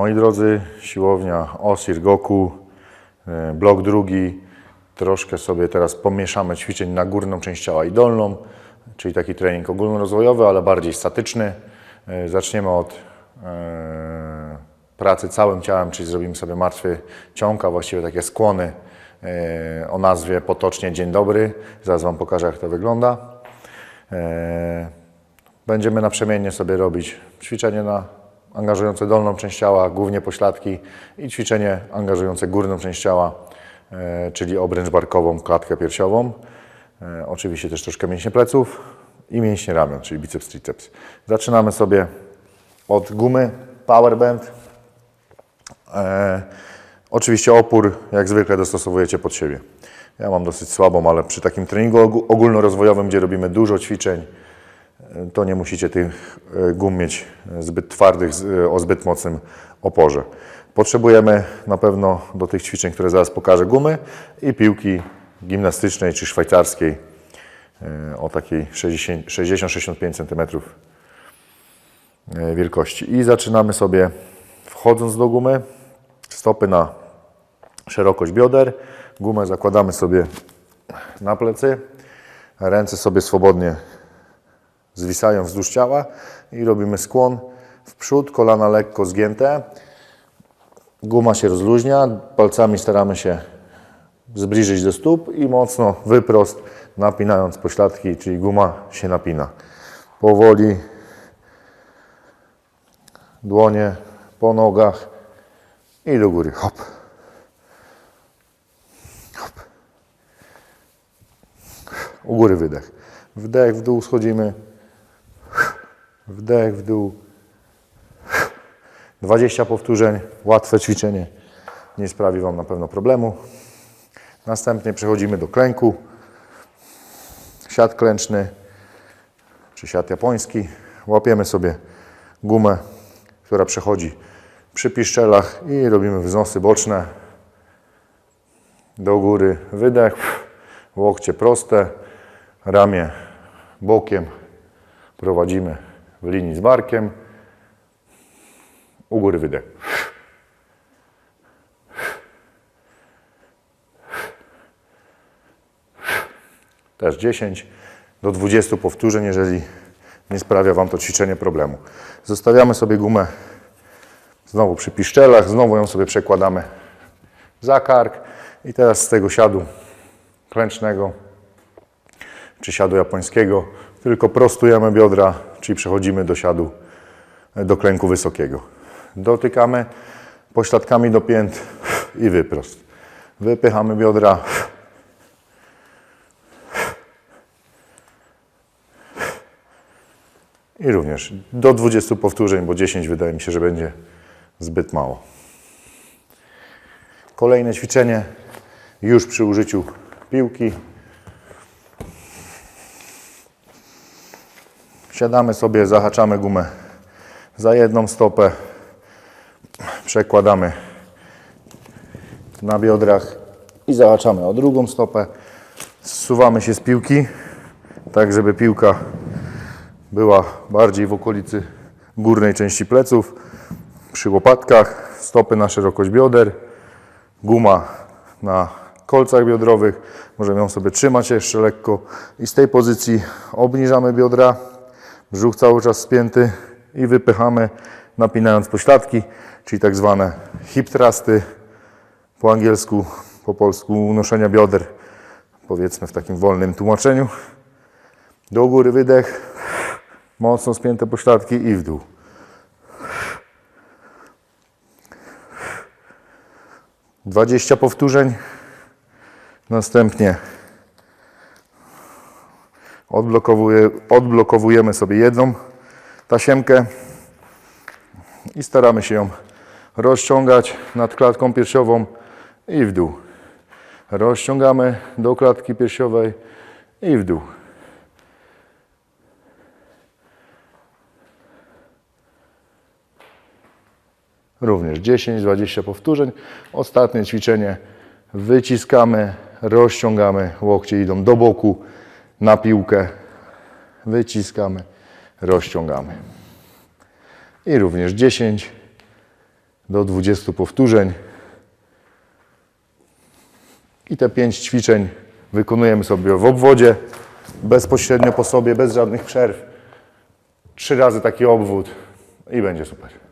Moi drodzy, siłownia Osir Goku, e, blok drugi. Troszkę sobie teraz pomieszamy ćwiczeń na górną część ciała i dolną, czyli taki trening ogólnorozwojowy, ale bardziej statyczny. E, Zaczniemy od e, pracy całym ciałem, czyli zrobimy sobie martwy ciąg, a właściwie takie skłony o nazwie potocznie Dzień Dobry. Zaraz Wam pokażę, jak to wygląda. Będziemy naprzemiennie sobie robić ćwiczenie na angażujące dolną część ciała, głównie pośladki i ćwiczenie angażujące górną część ciała, e, czyli obręcz barkową, klatkę piersiową. E, Oczywiście też troszkę mięśnie pleców i mięśnie ramion, czyli biceps, triceps. Zaczynamy sobie od gumy Powerband. E, oczywiście opór, jak zwykle, dostosowujecie pod siebie. Ja mam dosyć słabą, ale przy takim treningu ogó- ogólnorozwojowym, gdzie robimy dużo ćwiczeń, to nie musicie tych e, gum mieć e, zbyt twardych, e, o zbyt mocnym oporze. Potrzebujemy na pewno do tych ćwiczeń, które zaraz pokażę, gumy i piłki gimnastycznej czy szwajcarskiej o takiej 60 60-65 cm wielkości. I zaczynamy sobie wchodząc do gumy, stopy na szerokość bioder, gumę zakładamy sobie na plecy, ręce sobie swobodnie zwisają wzdłuż ciała i robimy skłon w przód, kolana lekko zgięte, guma się rozluźnia, palcami staramy się zbliżyć do stóp i mocno wyprost, napinając pośladki, czyli guma się napina. Powoli dłonie po nogach i do góry. Hop. Hop. U góry wydech. Wdech, w dół schodzimy. Wdech, w dół. 20 powtórzeń. Łatwe ćwiczenie. Nie sprawi Wam na pewno problemu. Następnie przechodzimy do klęku. Siat klęczny, czy siat japoński. Łapiemy sobie gumę, która przechodzi przy piszczelach i robimy wznosy boczne. Do góry wydech, łokcie proste, ramię bokiem prowadzimy w linii z barkiem. U góry wydech. Też 10 do 20 powtórzeń, jeżeli nie sprawia Wam to ćwiczenie problemu. Zostawiamy sobie gumę znowu przy piszczelach, znowu ją sobie przekładamy za kark i teraz z tego siadu klęcznego czy siadu japońskiego tylko prostujemy biodra, czyli przechodzimy do siadu, do klęku wysokiego. Dotykamy pośladkami do pięt i wyprost. Wypychamy biodra, I również do 20 powtórzeń, bo 10 wydaje mi się, że będzie zbyt mało. Kolejne ćwiczenie już przy użyciu piłki. Siadamy sobie, zahaczamy gumę za jedną stopę, przekładamy na biodrach i zahaczamy o drugą stopę. Zsuwamy się z piłki, tak żeby piłka była bardziej w okolicy górnej części pleców, przy łopatkach, stopy na szerokość bioder, guma na kolcach biodrowych. Możemy ją sobie trzymać jeszcze lekko i z tej pozycji obniżamy biodra, brzuch cały czas spięty i wypychamy, napinając pośladki, czyli tak zwane hip thrusty, po angielsku, po polsku unoszenia bioder, powiedzmy w takim wolnym tłumaczeniu. Do góry wydech, Mocno spięte pośladki i w dół. Dwadzieścia powtórzeń. Następnie odblokowuje, odblokowujemy sobie jedną tasiemkę i staramy się ją rozciągać nad klatką piersiową i w dół. Rozciągamy do klatki piersiowej i w dół. Również 10-20 powtórzeń. Ostatnie ćwiczenie. Wyciskamy, rozciągamy, łokcie idą do boku, na piłkę. Wyciskamy, rozciągamy. I również 10 do 20 powtórzeń. I te 5 ćwiczeń wykonujemy sobie w obwodzie, bezpośrednio po sobie, bez żadnych przerw. Trzy razy taki obwód i będzie super.